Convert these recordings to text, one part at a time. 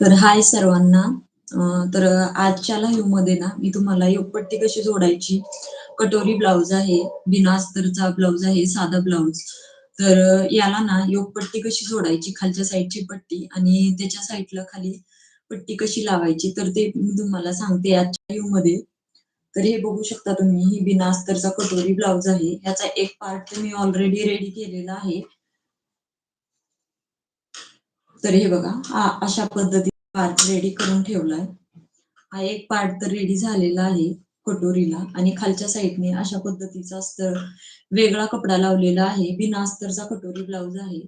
तर हाय सर्वांना. तर आजच्या लाईव्हमध्ये ना मी तुम्हाला योगपट्टी कशी जोडायची? कटोरी ब्लाउज आहे बिना अस्तरचा ब्लाउज आहे साधा ब्लाउज तर याला ना योगपट्टी कशी जोडायची? खालच्या साईडची पट्टी आणि त्याच्या साईडला खाली पट्टी कशी लावायची? तर ते मी तुम्हाला सांगते आजच्या लाईव्हमध्ये. तर हे बघू शकता तुम्ही ही बिना अस्तरचा कटोरी ब्लाउज आहे. याचा एक पार्ट मी ऑलरेडी रेडी केलेला आहे. तर हे बघा हा अशा पद्धतीने पार्ट रेडी करून ठेवलाय. हा एक पार्ट तर रेडी झालेला आहे कटोरीला. आणि खालच्या साईडने अशा पद्धतीचा अस्तर वेगळा कपडा लावलेला आहे. बिना अस्तरचा कटोरी ब्लाउज आहे.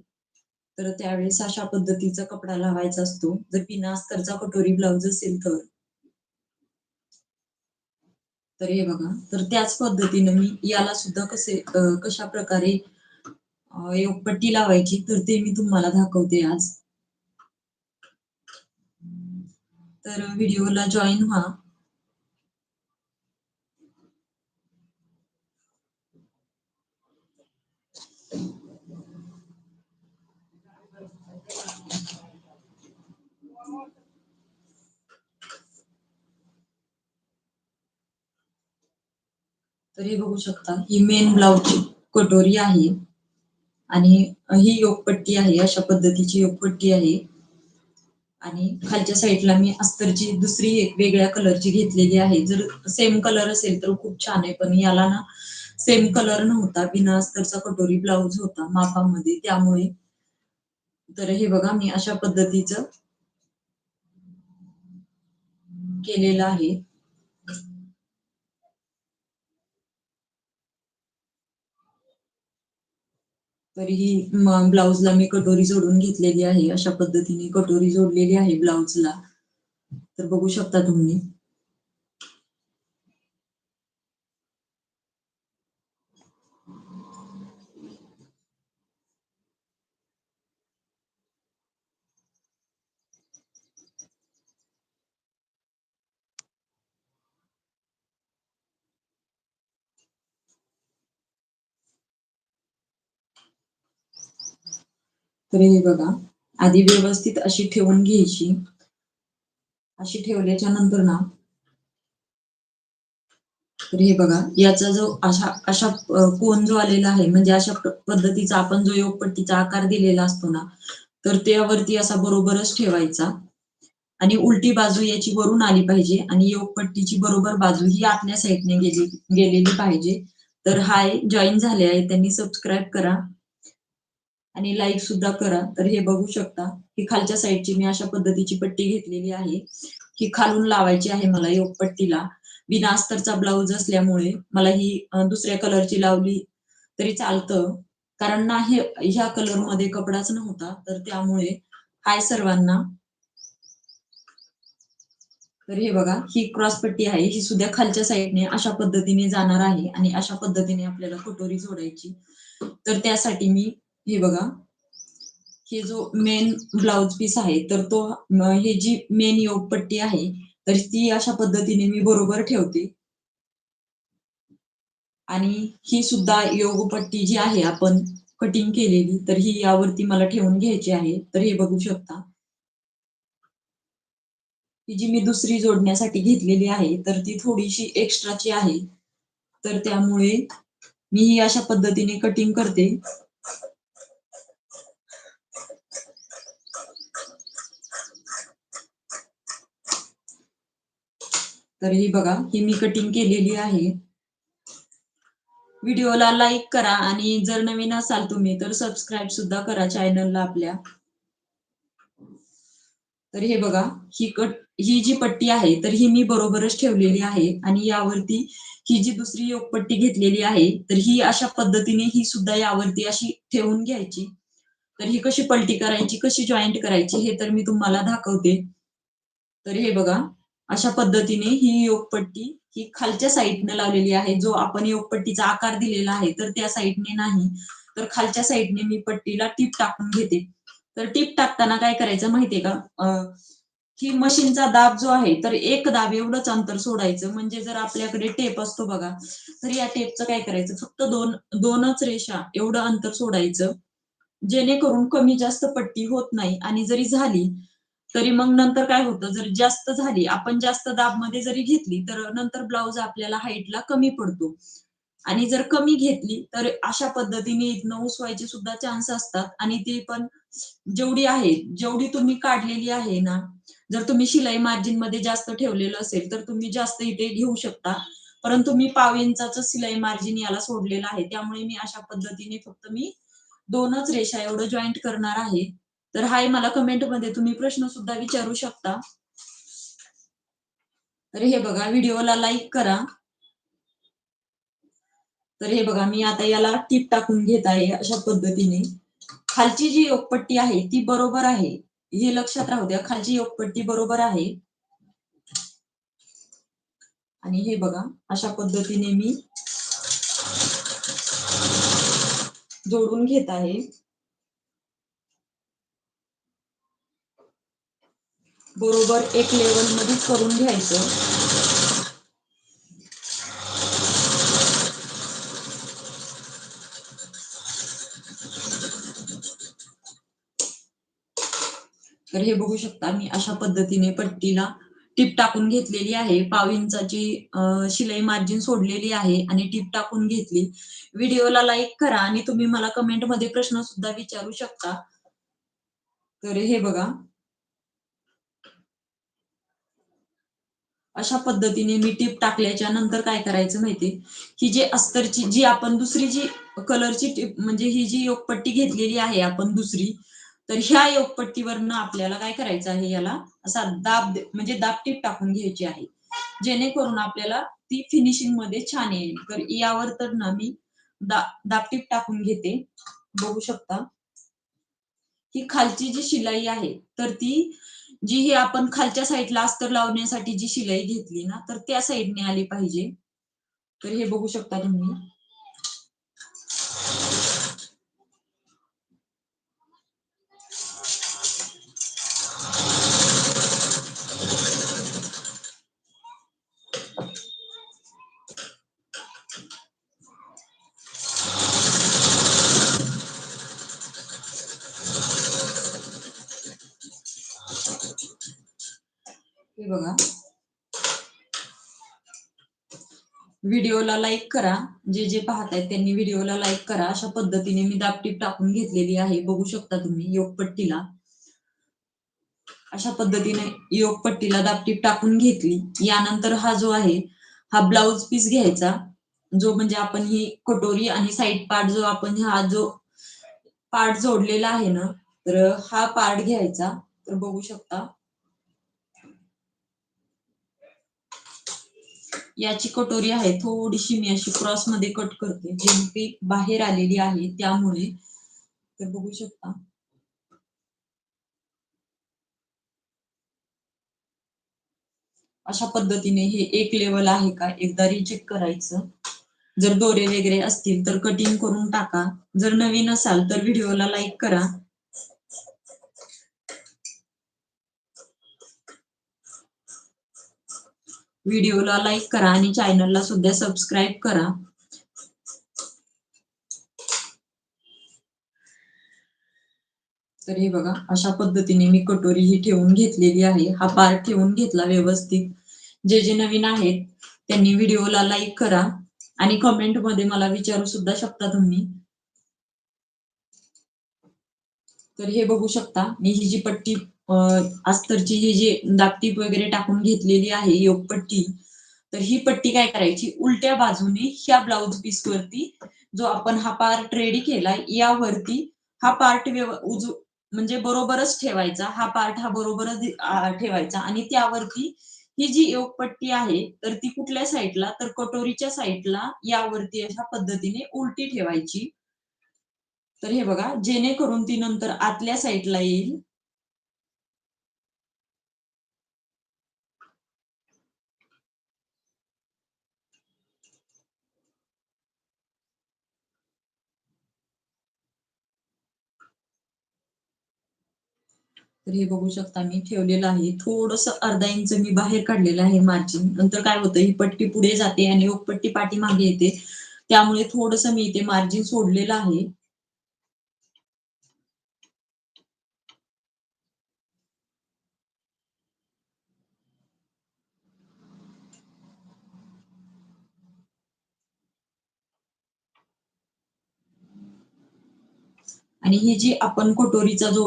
तर त्यावेळेस अशा पद्धतीचा कपडा लावायचा असतो. जर बिना अस्तरचा कटोरी ब्लाउज असेल तर. तर हे बघा तर त्याच पद्धतीने मी याला सुद्धा कसे कशा प्रकारे अं, योगपट्टी लावायची तर ते मी तुम्हाला दाखवते आज. तर व्हिडिओला जॉईन व्हा. तर हे बघू शकता ही मेन ब्लाउजची कटोरी आहे. आणि ही योगपट्टी आहे अशा पद्धतीची योगपट्टी आहे. आणि खालच्या साईडला मी अस्तरची दुसरी एक वेगळ्या कलरची घेतलेली आहे. जर सेम कलर असेल तर खूप छान आहे. पण याला ना सेम कलर नव्हता. बिना अस्तरचा कटोरी ब्लाउज होता मापामध्ये. त्यामुळे तर हे बघा मी अशा पद्धतीचं केलेलं आहे. तर ही ब्लाउजला मी कटोरी जोडून घेतलेली आहे. अशा पद्धतीने कटोरी जोडलेली आहे ब्लाउजला तर बघू शकता तुम्ही. तर हे बघा आधी व्यवस्थित अशी ठेवून घ्यायची. अशी ठेवल्याच्या नंतर ना तर हे बघा याचा जो अशा अशा कोण जो आलेला आहे म्हणजे अशा पद्धतीचा आपण जो योगपट्टीचा आकार दिलेला असतो ना तर त्यावरती असा बरोबरच ठेवायचा. आणि उलटी बाजू याची वरून आली पाहिजे आणि योगपट्टीची बरोबर बाजू ही आतल्या साईडने गेली गेलेली पाहिजे. तर हाय जॉईन झाले आहे त्यांनी सबस्क्राईब करा. आणि लाईक सुद्धा करा. तर हे बघू शकता की खालच्या साईडची मी अशा पद्धतीची पट्टी घेतलेली आहे ही खालून लावायची आहे मला योगपट्टीला बिना अस्तरचा ब्लाऊज असल्यामुळे मला ही दुसऱ्या कलरची लावली तरी चालतं. कारण ना हे ह्या कलरमध्ये कपडाच नव्हता तर त्यामुळे हाय सर्वांना. तर हे बघा ही क्रॉस पट्टी आहे ही सुद्धा खालच्या साईडने अशा पद्धतीने जाणार आहे आणि अशा पद्धतीने आपल्याला कटोरी जोडायची. तर त्यासाठी मी हे बघा. हे जो मेन ब्लाउज पीस आहे तर तो हे जी मेन योग पट्टी आहे तर ती अशा पद्धतीने मी बरोबर ठेवते. आणि ही सुद्धा योगपट्टी जी आहे आपण कटिंग केलेली तर ही यावरती मला ठेवून घ्यायची आहे. तर हे बघू शकता. ही जी मी दुसरी जोडण्यासाठी घेतलेली आहे तर ती थोडीशी एक्स्ट्राची आहे. तर त्यामुळे मी ही अशा पद्धतीने कटिंग करते. तर ही बघा ही मी कटिंग केलेली आहे. व्हिडिओला लाईक करा आणि जर नवीन असाल तुम्ही तर सबस्क्राईब सुद्धा करा चॅनलला आपल्या. तर हे बघा ही कट ही जी पट्टी आहे तर ही मी बरोबरच ठेवलेली आहे आणि यावरती ही जी दुसरी योगपट्टी घेतलेली आहे तर ही अशा पद्धतीने ही सुद्धा यावरती अशी ठेवून घ्यायची. तर ही कशी पलटी करायची कशी जॉईंट करायची हे तर मी तुम्हाला दाखवते. तर हे बघा अशा पद्धतीने ही योगपट्टी ही खालच्या साईडने लावलेली आहे. जो आपण योगपट्टीचा आकार दिलेला आहे तर त्या साईडने नाही. तर खालच्या साईडने मी पट्टीला टीप टाकून घेते. तर टीप टाकताना काय करायचं माहितीये का? की ही मशीनचा दाब जो आहे तर एक दाब एवढंच अंतर सोडायचं. म्हणजे जर आपल्याकडे टेप असतो बघा तर या टेपचं काय करायचं? फक्त दोन दोनच रेषा एवढं अंतर सोडायचं. जेणेकरून कमी जास्त पट्टी होत नाही. आणि जरी झाली तरी मग नंतर काय होतं? जर जास्त झाली आपण जास्त दाबमध्ये जरी घेतली तर नंतर ब्लाऊज आपल्याला हाईटला कमी पडतो. आणि जर कमी घेतली तर अशा पद्धतीने इथनं उसवायचे सुद्धा चान्स असतात. आणि ते पण जेवढी आहे जेवढी तुम्ही काढलेली आहे ना जर तुम्ही शिलाई मार्जिनमध्ये जास्त ठेवलेलं असेल तर तुम्ही जास्त इथे घेऊ शकता. परंतु मी पाव इंचाच शिलाई मार्जिन याला सोडलेलं आहे. त्यामुळे मी अशा पद्धतीने फक्त मी दोनच रेषा एवढं जॉईंट करणार आहे. तर हाय मला कमेंटमध्ये तुम्ही प्रश्न सुद्धा विचारू शकता. तर हे बघा व्हिडिओला लाईक करा. तर हे बघा मी आता याला टीप टाकून घेत आहे अशा पद्धतीने. खालची जी योगपट्टी आहे ती बरोबर आहे. हे लक्षात राहू द्या खालची योगपट्टी बरोबर आहे. आणि हे बघा अशा पद्धतीने मी जोडून घेत आहे. बरोबर एक लेवलमध्ये करून घ्यायचं. तर हे बघू शकता मी अशा पद्धतीने पट्टीला टीप टाकून घेतलेली आहे. पाव इंचाची शिलाई मार्जिन सोडलेली आहे आणि टीप टाकून घेतली. व्हिडिओला लाईक करा आणि तुम्ही मला कमेंटमध्ये प्रश्न सुद्धा विचारू शकता. तर हे बघा. अशा पद्धतीने मी टीप टाकल्याच्या नंतर काय करायचं माहितीये ही जी अस्तरची जी आपण दुसरी जी कलरची टीप म्हणजे ही जी योगपट्टी घेतलेली आहे आपण दुसरी तर ह्या योगपट्टीवरनं आपल्याला काय करायचं आहे याला असा दाब म्हणजे दाब टीप टाकून घ्यायची आहे. जेणेकरून आपल्याला ती फिनिशिंगमध्ये छान येईल. तर यावर तर ना मी दा दाबटीप टाकून घेते. बघू शकता. ही खालची जी शिलाई आहे तर ती जी ही आपण खालच्या साईडला अस्तर लावण्यासाठी जी शिलाई घेतली ना तर त्या साईडने आली पाहिजे. तर हे बघू शकता तुम्ही. बघा. व्हिडिओला लाईक करा. जे जे पाहतायत त्यांनी व्हिडिओला लाईक करा. अशा पद्धतीने मी दापटीप टाकून घेतलेली आहे. बघू शकता तुम्ही योगपट्टीला. अशा पद्धतीने योगपट्टीला दापटीप टाकून घेतली. यानंतर हा जो आहे हा ब्लाउज पीस घ्यायचा. जो म्हणजे आपण ही कटोरी आणि साईड पार्ट जो आपण हा जो पार्ट जोडलेला आहे ना तर हा पार्ट घ्यायचा. तर बघू शकता. याची कटोरी आहे. थोडीशी मी अशी क्रॉसमध्ये कट करते. जेमपी बाहेर आलेली आहे त्यामुळे. तर बघू शकता. अशा पद्धतीने हे एक लेवल आहे का? एकदा रिचेक करायचं. जर दोरे वगैरे असतील तर कटिंग करून टाका. जर नवीन असाल तर व्हिडिओला लाईक करा. व्हिडिओला लाईक करा आणि चॅनलला सुद्धा सबस्क्राईब करा. तर हे बघा अशा पद्धतीने मी कटोरी ही ठेवून घेतलेली आहे. हा पार्ट ठेवून घेतला व्यवस्थित. जे जे नवीन आहेत त्यांनी व्हिडिओला लाईक करा आणि कमेंटमध्ये मला विचारू सुद्धा शकता तुम्ही. तर हे बघू शकता. मी ही जी पट्टी अस्तरची ही जी दापटीप वगैरे टाकून घेतलेली आहे योगपट्टी तर ही पट्टी काय करायची? उलट्या बाजूने ह्या ब्लाउज पीस वरती जो आपण हा पार्ट रेडी केलाय यावरती हा पार्ट उजू म्हणजे बरोबरच ठेवायचा. हा पार्ट हा बरोबरच ठेवायचा. आणि त्यावरती ही जी योगपट्टी आहे तर ती कुठल्या साईडला तर कटोरीच्या साईडला यावरती अशा पद्धतीने उलटी ठेवायची. तर हे बघा जेणेकरून ती नंतर आतल्या साईडला येईल. तर हे बघू शकता मी ठेवलेलं आहे. थोडस अर्धा इंच मी बाहेर काढलेलं आहे मार्जिन नंतर काय होतं ही पट्टी पुढे जाते आणि पट्टी पाठीमागे येते. त्यामुळे थोडस मी इथे मार्जिन सोडलेलं आहे. आणि ही जी आपण कटोरीचा जो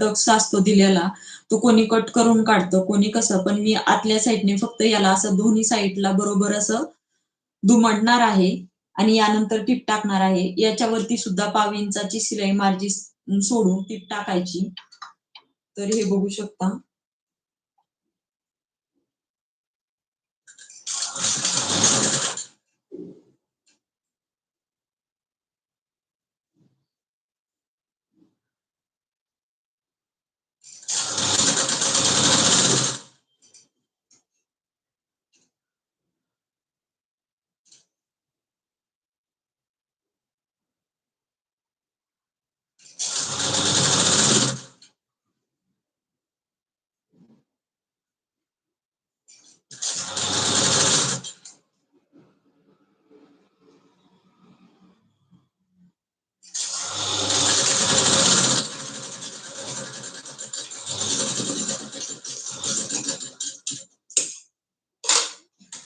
टक्स असतो दिलेला तो कोणी कट करून काढतो कोणी कसं? पण मी आतल्या साईडने फक्त याला असं दोन्ही साईडला बरोबर असं दुमडणार आहे आणि यानंतर टीप टाकणार आहे. याच्यावरती सुद्धा पाव इंचाची शिलाई मार्जी सोडून टीप टाकायची. तर हे बघू शकता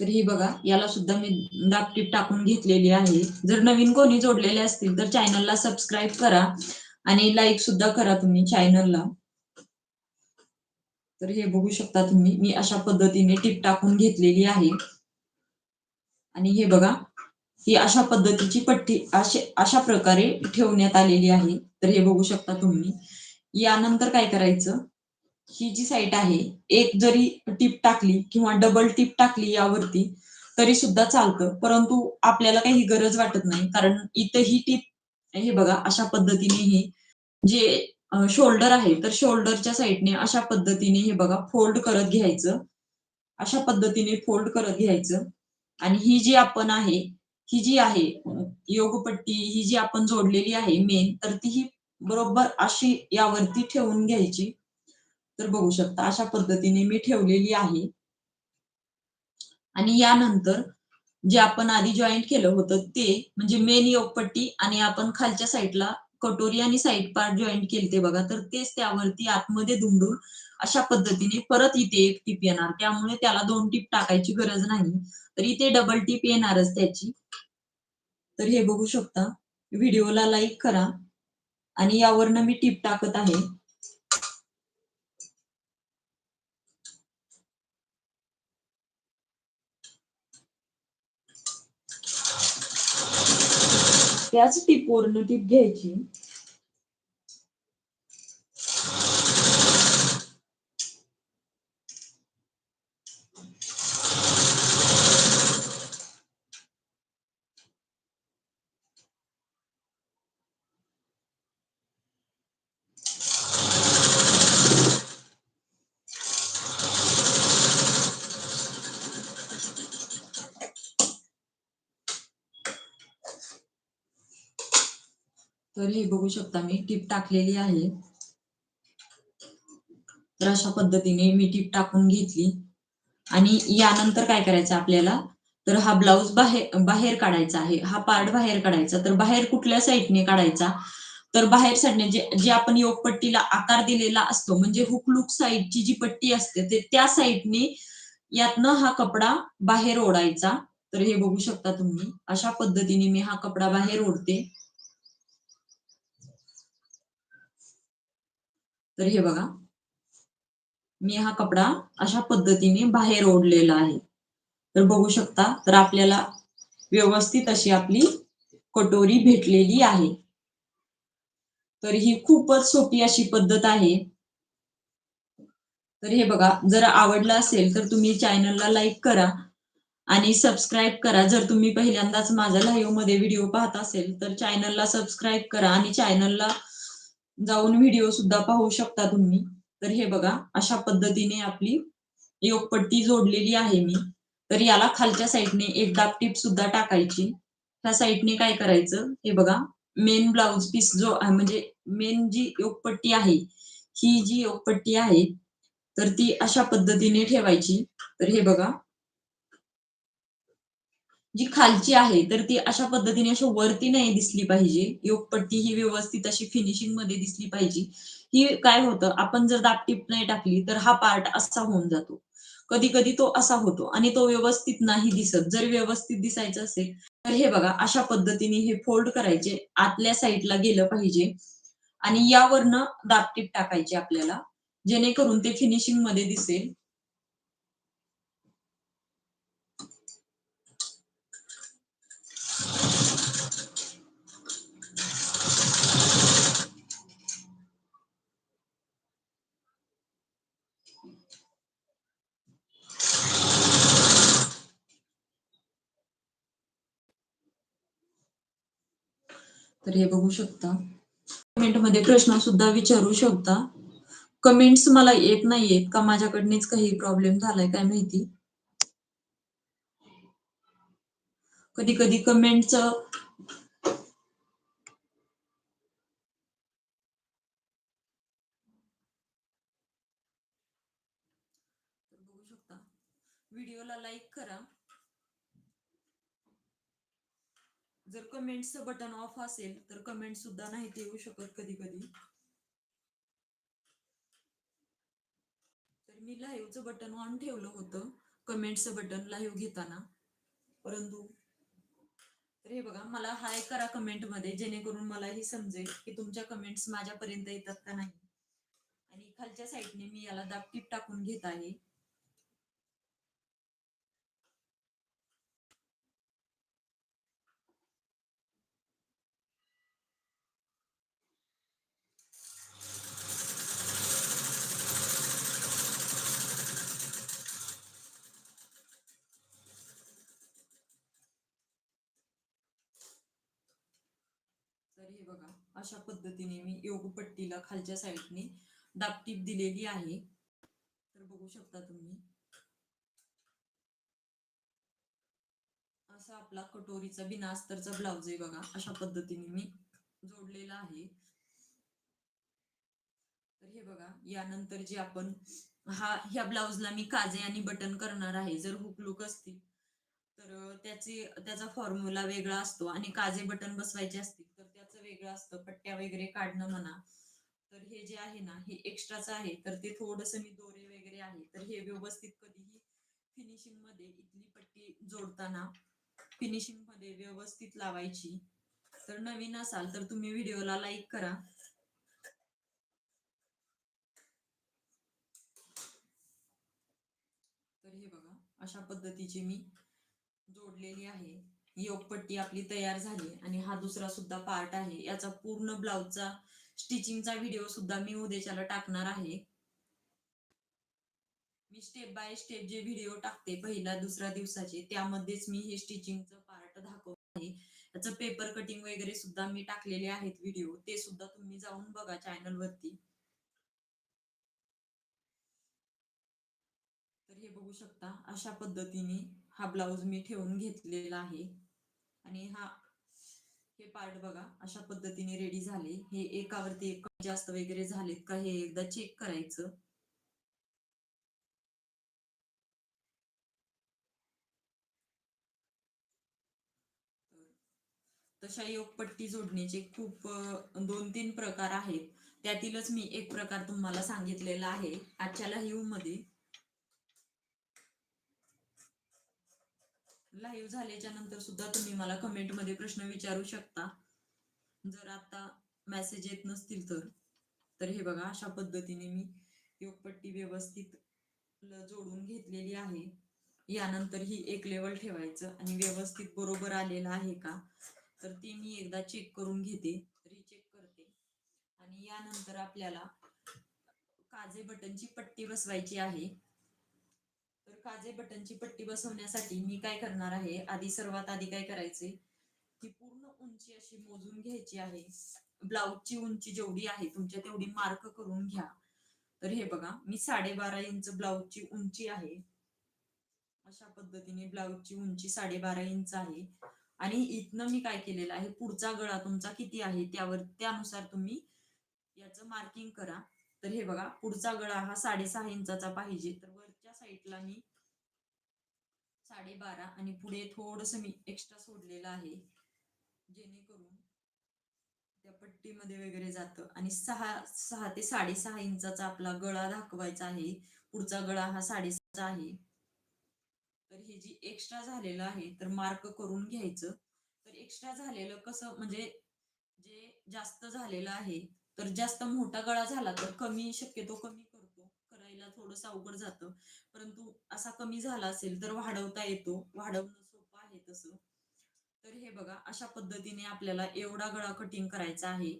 तर ही बघा याला सुद्धा मी दापटीप टाकून घेतलेली आहे. जर नवीन कोणी जोडलेले असतील तर चॅनलला सबस्क्राईब करा आणि लाईक सुद्धा करा तुम्ही चॅनलला तर हे बघू शकता तुम्ही मी अशा पद्धतीने टीप टाकून घेतलेली आहे. आणि हे बघा ही अशा पद्धतीची पट्टी अशा अशा प्रकारे ठेवण्यात आलेली आहे. तर हे बघू शकता तुम्ही. यानंतर काय करायचं? ही जी साईट आहे एक जरी टीप टाकली किंवा डबल टीप टाकली यावरती तरी सुद्धा चालतं. परंतु आपल्याला काही गरज वाटत नाही. कारण इथं ही टीप हे बघा अशा पद्धतीने हे जे शोल्डर आहे तर शोल्डरच्या साईडने अशा पद्धतीने हे बघा फोल्ड करत घ्यायचं. अशा पद्धतीने फोल्ड करत घ्यायचं. आणि ही जी आपण आहे ही जी आहे योगपट्टी ही जी आपण जोडलेली आहे मेन तर ती ही बरोबर अशी यावरती ठेवून घ्यायची. तर बघू शकता अशा पद्धतीने मी ठेवलेली आहे. आणि यानंतर जे आपण आधी जॉईंट केलं होतं ते म्हणजे मेन योगपट्टी आणि आपण खालच्या साईडला कटोरी आणि साईड पार्ट जॉईंट केले ते बघा तर तेच त्यावरती आतमध्ये दुमडून अशा पद्धतीने परत इथे एक टीप येणार. त्यामुळे त्याला दोन टीप टाकायची गरज नाही. तर इथे डबल टीप येणारच त्याची. तर हे बघू शकता व्हिडिओला लाईक करा. आणि यावरनं मी टीप टाकत आहे. त्याच टीपवरनं टीप घ्यायची. तर हे बघू शकता मी टीप टाकलेली आहे. तर अशा पद्धतीने मी टीप टाकून घेतली. आणि यानंतर काय करायचं आपल्याला? तर हा ब्लाउज बाहेर बाहेर काढायचा आहे. हा पार्ट बाहेर काढायचा. तर बाहेर कुठल्या साईडने काढायचा? तर बाहेर साईडने जे जे आपण योगपट्टीला आकार दिलेला असतो म्हणजे हुकलूक साईडची जी पट्टी असते ते त्या साईडने यातनं हा कपडा बाहेर ओढायचा. तर हे बघू शकता तुम्ही. अशा पद्धतीने मी हा कपडा बाहेर ओढते. तर हे बघा. मी हा कपडा अशा पद्धतीने बाहेर ओढलेला आहे. तर बघू शकता तर आपल्याला व्यवस्थित अशी आपली कटोरी भेटलेली आहे. तर ही खूपच सोपी अशी पद्धत आहे. तर हे बघा जर आवडलं असेल तर तुम्ही चॅनलला लाईक करा आणि सबस्क्राईब करा. जर तुम्ही पहिल्यांदाच माझ्या लाईव्हमध्ये व्हिडिओ पाहत असेल तर चॅनलला सबस्क्राईब करा आणि चॅनलला जाऊन व्हिडिओ सुद्धा पाहू शकता तुम्ही. तर हे बघा अशा पद्धतीने आपली योगपट्टी जोडलेली आहे मी. तर याला खालच्या साईडने एक दाब टीप सुद्धा टाकायची. ह्या साईडने काय करायचं? हे बघा मेन ब्लाउज पीस जो म्हणजे मेन जी योगपट्टी आहे ही जी योगपट्टी आहे तर ती अशा पद्धतीने ठेवायची. तर हे बघा जी खालची आहे तर ती अशा पद्धतीने अशा वरती नाही दिसली पाहिजे. योगपट्टी ही व्यवस्थित अशी फिनिशिंगमध्ये दिसली पाहिजे. ही काय होतं आपण जर दापटीप नाही टाकली तर हा पार्ट असा होऊन जातो. कधी कधी तो असा होतो आणि तो व्यवस्थित नाही दिसत. जर व्यवस्थित दिसायचं असेल तर हे बघा अशा पद्धतीने हे फोल्ड करायचे आतल्या साईडला गेलं पाहिजे आणि यावरनं दापटीप टाकायची आपल्याला. जेणेकरून ते फिनिशिंगमध्ये दिसेल. तर हे बघू शकता. कमेंटमध्ये प्रश्न सुद्धा विचारू शकता. कमेंट्स मला येत नाहीयेत का? माझ्याकडनेच काही प्रॉब्लेम झालाय काय माहिती? कधी कधी कमेंटच बघू शकता. व्हिडिओला लाईक करा. जर कमेंटचं बटन ऑफ असेल तर कमेंट सुद्धा नाही ते येऊ शकत कधी कधी तर मी लाईव्हचं बटन ऑन ठेवलं होतं कमेंटचं बटन लाईव्ह घेताना. परंतु तर हे बघा मला हाय करा कमेंटमध्ये जेणेकरून मलाही समजेल की तुमच्या कमेंट्स माझ्यापर्यंत येतात का नाही. आणि खालच्या साईडने मी याला दाबटीप टाकून घेत आहे तर हे बघा अशा पद्धतीने मी योगपट्टीला खालच्या साईडने दाबटीप दिलेली आहे. तर बघू शकता तुम्ही. असा आपला कटोरीचा बिना अस्तरचा ब्लाउज आहे बघा. अशा पद्धतीने मी जोडलेला आहे. तर हे बघा यानंतर जे आपण हा ह्या ब्लाउजला मी काजे आणि बटन करणार आहे. जर हुक लुक असतील तर त्याचे त्याचा फॉर्म्युला वेगळा असतो आणि काजे बटन बसवायचे असतील तर त्याचं वेगळं असतं पट्ट्या वगैरे काढणं म्हणा. तर हे जे आहे ना हे एक्स्ट्राच आहे तर ते थोडस मी दोरे वगैरे आहे. तर हे व्यवस्थित कधीही फिनिशिंगमध्ये इथली पट्टी जोडताना फिनिशिंगमध्ये व्यवस्थित लावायची. तर नवीन असाल तर तुम्ही व्हिडिओला लाईक करा. तर हे बघा अशा पद्धतीचे मी जोडलेली आहे. योगपट्टी आपली तयार झाली आणि हा दुसरा सुद्धा पार्ट आहे. याचा पूर्ण ब्लाउजचा स्टिचिंगचा व्हिडिओ सुद्धा मी उद्याच्याला टाकणार आहे. मी स्टेप बाय स्टेप जे व्हिडिओ टाकते पहिल्या दुसऱ्या दिवसाचे त्यामध्येच मी हे स्टिचिंगचं पार्ट दाखवत. आहे याचं पेपर कटिंग वगैरे सुद्धा मी टाकलेले आहेत व्हिडिओ ते सुद्धा तुम्ही जाऊन बघा चॅनल वरती. तर हे बघू शकता अशा पद्धतीने हा ब्लाऊज मी ठेवून घेतलेला आहे. आणि हा हे पार्ट बघा अशा पद्धतीने रेडी झाले. हे एकावरती एक जास्त वगैरे झालेत का हे एकदा चेक करायचं. तशा योगपट्टी जोडण्याचे खूप दोन तीन प्रकार आहेत. त्यातीलच मी एक प्रकार तुम्हाला सांगितलेला आहे. आजच्या लाईव्हमध्ये लाईव्ह झाल्याच्यानंतर सुद्धा तुम्ही मला कमेंटमध्ये प्रश्न विचारू शकता. जर आता मेसेज येत नसतील तर. तर हे बघा अशा पद्धतीने मी योगपट्टी व्यवस्थित जोडून घेतलेली आहे. यानंतर ही एक लेवल ठेवायचं आणि व्यवस्थित बरोबर आलेलं आहे का? तर ते मी एकदा चेक करून घेते रिचेक करते. आणि यानंतर आपल्याला काजे बटनची पट्टी बसवायची आहे. तर काजे बटनची पट्टी बसवण्यासाठी मी काय करणार आहे? आधी सर्वात आधी काय करायचे? ती पूर्ण उंची अशी मोजून घ्यायची आहे. ब्लाऊजची उंची जेवढी आहे तुमच्या तेवढी मार्क करून घ्या. तर हे बघा मी साडेबारा इंच ब्लाऊजची उंची आहे. अशा पद्धतीने ब्लाऊजची उंची साडेबारा इंच आहे. आणि इथनं मी काय केलेलं आहे? पुढचा गळा तुमचा किती आहे? त्यावर त्यानुसार तुम्ही याचं मार्किंग करा. तर हे बघा पुढचा गळा हा साडेसहा इंचाचा पाहिजे. तर वर साईडला मी साडेबारा आणि पुढे थोडस मी एक्स्ट्रा सोडलेलं आहे. जेणेकरून त्या पट्टीमध्ये वगैरे जातं. आणि सहा सहा ते साडेसहा इंचाचा आपला गळा दाखवायचा आहे. पुढचा गळा हा साडेसहाचा आहे. तर हे जी एक्स्ट्रा झालेलं आहे तर मार्क करून घ्यायचं. तर एक्स्ट्रा झालेलं कसं म्हणजे जे जास्त झालेलं आहे तर जास्त मोठा गळा झाला तर कमी शक्यतो कमी थोडंसं अवघड जातं. परंतु असा कमी झाला असेल तर वाढवता येतो. वाढवणं सोपं आहे तसं. तर हे बघा अशा पद्धतीने आपल्याला एवढा गळा कटिंग करायचा आहे.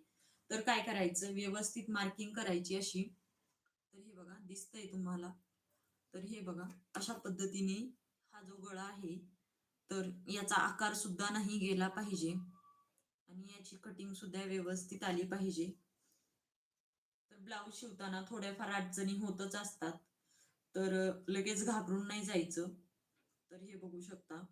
तर काय करायचं? व्यवस्थित मार्किंग करायची अशी. तर हे बघा दिसतंय तुम्हाला. तर हे बघा अशा पद्धतीने हा जो गळा आहे तर याचा आकार सुद्धा नाही गेला पाहिजे. आणि याची कटिंग सुद्धा व्यवस्थित आली पाहिजे. ब्लाऊज शिवताना थोड्याफार अडचणी होतच असतात. तर लगेच घाबरून नाही जायचं. तर हे बघू शकता.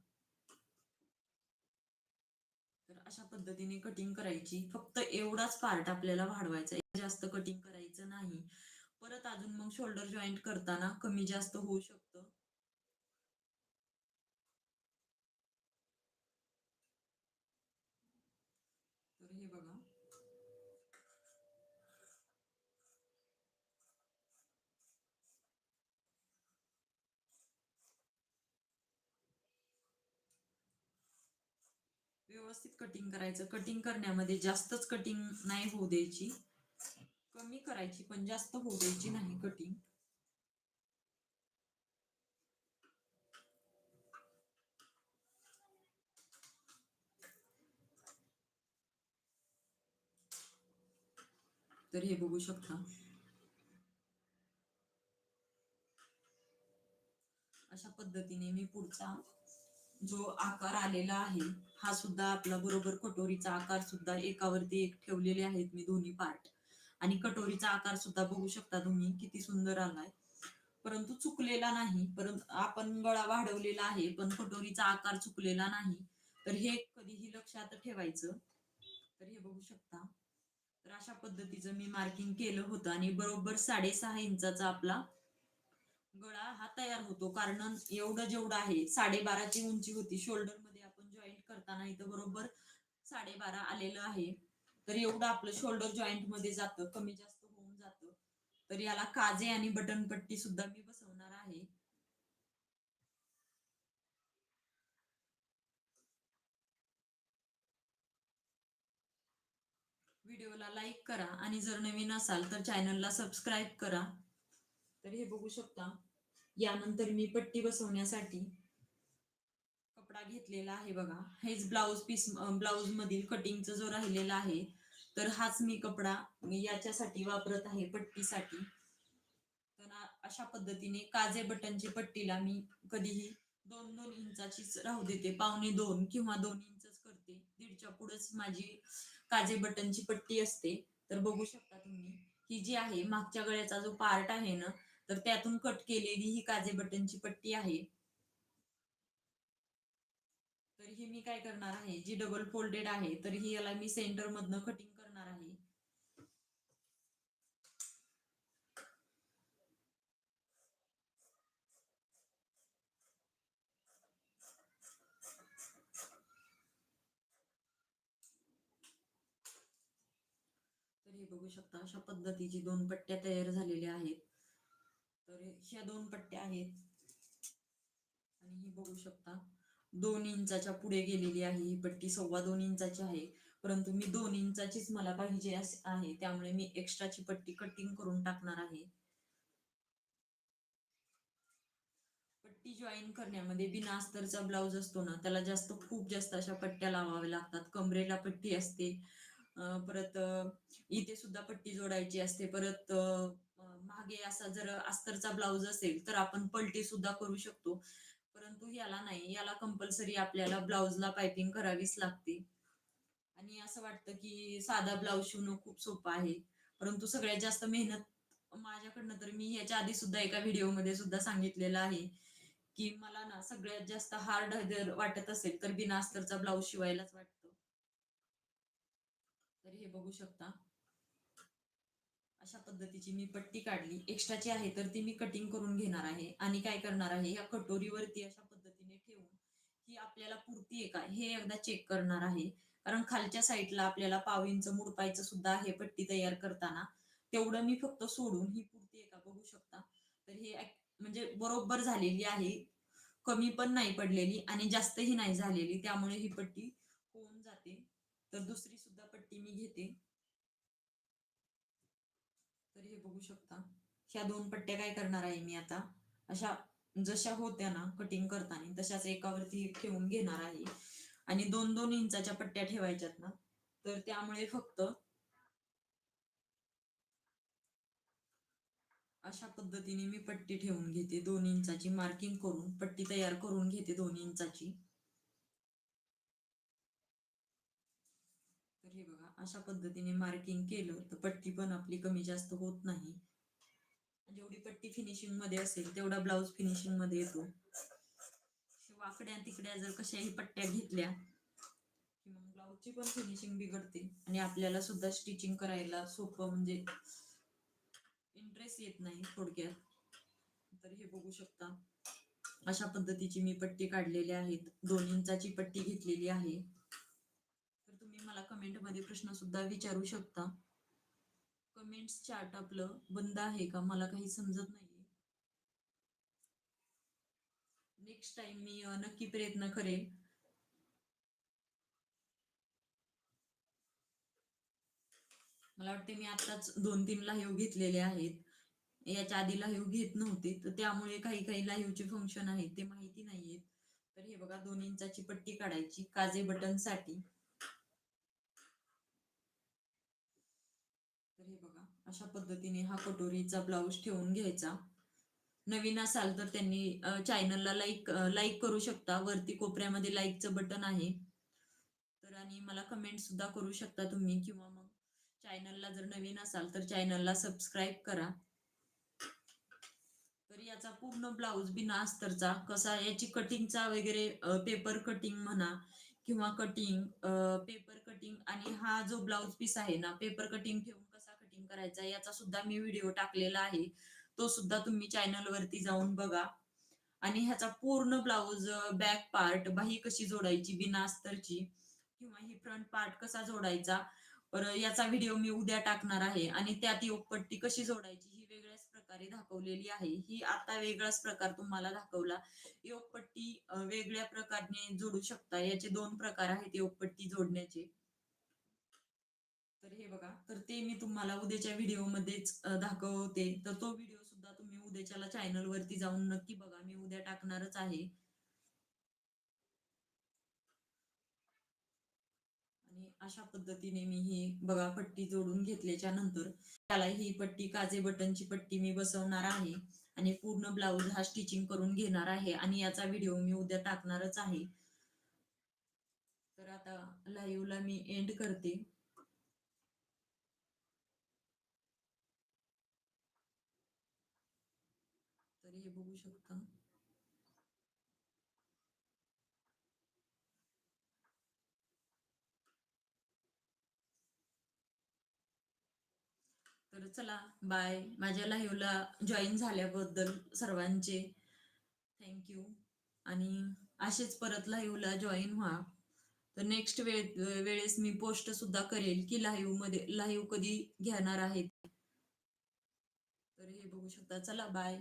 तर अशा पद्धतीने कटिंग करायची. फक्त एवढाच पार्ट आपल्याला वाढवायचा जास्त कटिंग करायचं नाही. परत अजून मग शोल्डर जॉईंट करताना कमी जास्त होऊ शकतं तर हे बघा व्यवस्थित कटिंग करायचं. कटिंग करण्यामध्ये जास्तच कटिंग नाही होऊ द्यायची. कमी करायची पण जास्त होऊ द्यायची नाही कटिंग तर हे बघू शकता. अशा पद्धतीने मी पुढचा जो आकार आलेला आहे हा सुद्धा आपला बरोबर कटोरीचा आकार सुद्धा एकावरती एक ठेवलेले आहेत मी दोन्ही पार्ट आणि कटोरीचा आकार सुद्धा बघू शकता तुम्ही किती सुंदर आलाय. परंतु चुकलेला नाही परंतु आपण गळा वाढवलेला आहे पण कटोरीचा आकार चुकलेला नाही तर हे कधीही लक्षात ठेवायचं. तर हे बघू शकता. तर अशा पद्धतीचं मी मार्किंग केलं होतं आणि बरोबर साडेसहा इंचाचा आपला गळा हा तयार होतो. कारण एवढं जेवढं आहे साडेबाराची उंची होती. शोल्डरमध्ये आपण जॉईंट करताना इथं बरोबर साडेबारा आलेलं आहे. तर एवढं आपलं शोल्डर जॉईंटमध्ये जातं कमी जास्त होऊन जातं. तर याला काजे आणि बटन पट्टी सुद्धा मी बसवणार आहे. व्हिडिओला लाईक करा आणि जर नवीन असाल तर चॅनलला सबस्क्राईब करा. तर हे बघू शकता. यानंतर मी पट्टी बसवण्यासाठी कपडा घेतलेला आहे बघा. हेच ब्लाऊज पीस ब्लाऊज मधील कटिंगचा जो राहिलेला आहे तर हाच मी कपडा याच्यासाठी वापरत आहे पट्टीसाठी. तर अशा पद्धतीने काजे बटनची पट्टीला मी कधीही दोन दोन इंचाचीच राहू देते. पावणे दोन किंवा दोन इंचच करते. दीडच्या पुढेच माझी काजे बटनची पट्टी असते. तर बघू शकता तुम्ही. ही जी आहे मागच्या गळ्याचा जो पार्ट आहे ना तर त्यातून कट केलेली ही काजे बटनची पट्टी आहे. तर ही मी काय करणार आहे? जी डबल फोल्डेड आहे तर ही याला मी सेंटर मधनं कटिंग करणार आहे. तर हे बघू शकता अशा पद्धतीची दोन पट्ट्या तयार झालेल्या आहेत. तर ह्या दोन पट्ट्या आहेत. आणि ही बघू शकता दोन इंचाच्या पुढे गेलेली आहे ही पट्टी सव्वा दोन इंचाची आहे. परंतु मी दोन इंचाचीच मला पाहिजे आहे त्यामुळे मी एक्स्ट्राची पट्टी कटिंग करून टाकणार आहे. पट्टी जॉईन करण्यामध्ये बिना अस्तरचा ब्लाऊज असतो ना त्याला जास्त खूप जास्त अशा पट्ट्या लावाव्या लागतात. कमरेला पट्टी असते. परत इथे सुद्धा पट्टी जोडायची असते. परत मागे असा जर अस्तरचा ब्लाऊज असेल तर आपण पलटी सुद्धा करू शकतो. परंतु याला नाही. याला कंपल्सरी आपल्याला ब्लाउजला पायपिंग करावीच लागते. आणि असं वाटतं की साधा ब्लाऊज शिवणं खूप सोपं आहे. परंतु सगळ्यात जास्त मेहनत माझ्याकडनं तर मी याच्या आधी सुद्धा एका व्हिडिओमध्ये सुद्धा सांगितलेलं आहे की मला ना सगळ्यात जास्त हार्ड जर वाटत असेल तर बिना अस्तरचा ब्लाऊज शिवायलाच वाटतं. तर हे बघू शकता. अशा पद्धतीची मी पट्टी काढली. एक्स्ट्राची आहे तर ती मी कटिंग करून घेणार आहे. आणि काय करणार आहे या कटोरीवरती अशा पद्धतीने ठेवून ही आपल्याला पुरती आहे का हे एकदा चेक करणार आहे. कारण खालच्या साईडला आपल्याला पाव इंच मुडपायचं सुद्धा आहे पट्टी तयार करताना. तेवढं मी फक्त सोडून ही पुरती आहे का बघू शकता. तर हे म्हणजे बरोबर झालेली आहे. कमी पण नाही पडलेली आणि जास्तही नाही झालेली. त्यामुळे ही पट्टी होऊन जाते. तर दुसरी सुद्धा पट्टी मी घेते. हे बघू शकता. ह्या दोन पट्ट्या काय करणार आहे मी आता? अशा जशा होत्या ना कटिंग करताना तशाच एकावरती ठेवून घेणार आहे. आणि दोन दोन इंचाच्या पट्ट्या ठेवायच्यात ना तर त्यामुळे फक्त अशा पद्धतीने मी पट्टी ठेवून घेते दोन इंचाची मार्किंग करून पट्टी तयार करून घेते दोन इंचाची तर हे बघा अशा पद्धतीने मार्किंग केलं तर पट्टी पण आपली कमी जास्त होत नाही. जेवढी पट्टी फिनिशिंगमध्ये असेल तेवढा ब्लाऊज फिनिशिंगमध्ये येतो. वाकड्या तिकड्या जर कशाही पट्ट्या घेतल्या की मग ब्लाऊजची पण फिनिशिंग बिघडते. आणि आपल्याला सुद्धा स्टिचिंग करायला सोपं म्हणजे इंटरेस्ट येत नाही थोडक्यात. तर हे बघू शकता. अशा पद्धतीची मी पट्टी काढलेली आहेत. दोन इंचाची पट्टी घेतलेली आहे. मला कमेंटमध्ये प्रश्न सुद्धा विचारू शकता. कमेंट्स चॅट आपलं बंद आहे का? मला काही समजत नाही नेक्स्ट टाइम मी नक्की प्रयत्न करेन. मला वाटते मी आताच दोन तीन लाईव्ह घेतलेले आहेत. याच्या आधी लाईव्ह घेत नव्हते तर त्यामुळे काही काही लाईव्हचे फंक्शन आहेत ते माहिती नाहीयेत. तर हे बघा दोन इंचाची पट्टी काढायची काजे बटनसाठी तर हे बघा अशा पद्धतीने हा कटोरीचा ब्लाऊज ठेवून घ्यायचा. नवीन असाल तर त्यांनी चॅनलला लाईक लाईक करू शकता. वरती कोपऱ्यामध्ये लाईकचं बटन आहे. तर आणि मला कमेंट सुद्धा करू शकता तुम्ही किंवा मग चॅनलला जर नवीन असाल तर चॅनलला सबस्क्राईब करा. तर याचा पूर्ण ब्लाऊज बिना अस्तरचा कसा याची कटिंगचा वगैरे पेपर कटिंग म्हणा किंवा कटिंग पेपर कटिंग आणि हा जो ब्लाऊज पीस आहे ना पेपर कटिंग ठेवून कसा करायचा याचा सुद्धा मी व्हिडिओ टाकलेला आहे. तो सुद्धा तुम्ही चॅनल वरती जाऊन बघा. आणि ह्याचा पूर्ण ब्लाऊज बॅक पार्ट बाही कशी जोडायची बिना अस्तरची किंवा ही फ्रंट पार्ट कसा जोडायचा पर याचा व्हिडिओ मी उद्या टाकणार आहे. आणि त्यात योगपट्टी कशी जोडायची ही वेगळ्याच प्रकारे दाखवलेली आहे. ही आता वेगळाच प्रकार तुम्हाला दाखवला. योगपट्टी वेगळ्या प्रकारे जोडू शकता. याचे दोन प्रकार आहेत योगपट्टी जोडण्याचे. तर हे बघा तर ते मी तुम्हाला उद्याच्या व्हिडिओ मध्येच दाखवते. तर तो व्हिडिओ सुद्धा तुम्ही उद्याच्याला चॅनल वरती जाऊन नक्की बघा. मी उद्या टाकणारच आहे. आणि अशा पद्धतीने मी ही बघा पट्टी जोडून घेतल्याच्या नंतर त्याला ही पट्टी काजे बटनची पट्टी मी बसवणार आहे. आणि पूर्ण ब्लाऊज हा स्टिचिंग करून घेणार आहे. आणि याचा व्हिडिओ मी उद्या टाकणारच आहे. तर आता लाईव्हला मी एंड करते तर हे बघू शकता. तर चला बाय माझ्या लाईव्हला जॉईन झाल्याबद्दल सर्वांचे थँक्यू आणि असेच परत लाईव्हला जॉईन व्हा. तर नेक्स्ट वेळ वेळेस मी पोस्ट सुद्धा करेल की लाईव्हमध्ये लाईव्ह कधी घेणार आहेत तर हे बघू शकता. चला बाय